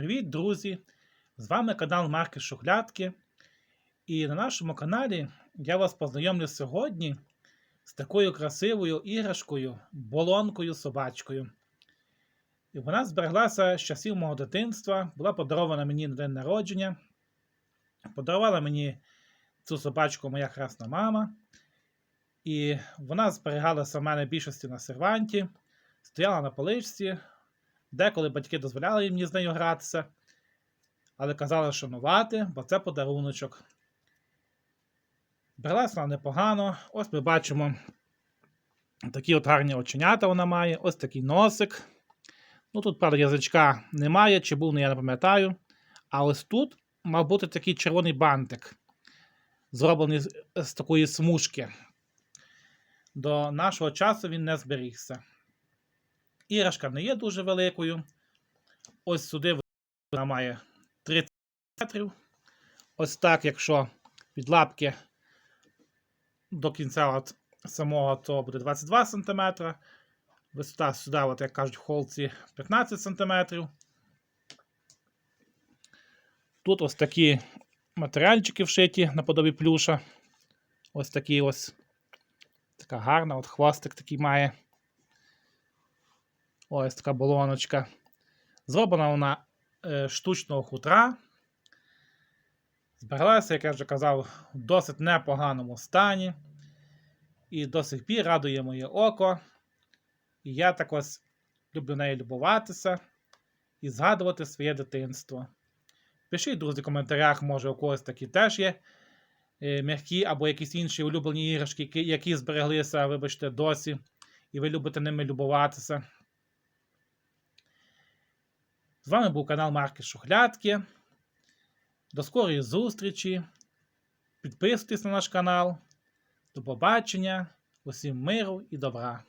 Привіт, друзі! З вами канал Марки Шухлядки. І на нашому каналі я вас познайомлю сьогодні з такою красивою іграшкою, болонкою собачкою. І вона збереглася з часів мого дитинства, була подарована мені на день народження. Подарувала мені цю собачку моя хресна мама. І вона зберігалася в мене більшості на серванті, стояла на поличці. Деколи батьки дозволяли мені з нею гратися, але казали шанувати, бо це подаруночок. Бралась вона непогано. Ось ми бачимо такі от гарні оченята вона має, ось такий носик. Ну тут, правда, язичка немає, чи був, я не пам'ятаю. А ось тут мав бути такий червоний бантик, зроблений з, з такої смужки. До нашого часу він не зберігся. Іграшка не є дуже великою. Ось сюди вона має 30 метрів. Ось так, якщо від лапки до кінця от самого, то буде 22 см. Висота сюди, от, як кажуть, в холці 15 см. Тут ось такі матеріальчики вшиті наподобі плюша. Ось такі ось. Така гарна, от хвостик такий має. Ось така болоночка. Зроблена вона е, штучного хутра. Збереглася, як я вже казав, в досить непоганому стані. І до сих пір радує моє око. І я так ось люблю нею любуватися і згадувати своє дитинство. Пишіть, друзі, в коментарях, може, у когось такі теж є е, м'які або якісь інші улюблені іграшки, які, збереглися, вибачте, досі, і ви любите ними любуватися. З вами був канал Марки Шухлядки. До скорої зустрічі. Підписуйтесь на наш канал. До побачення. Усім миру і добра.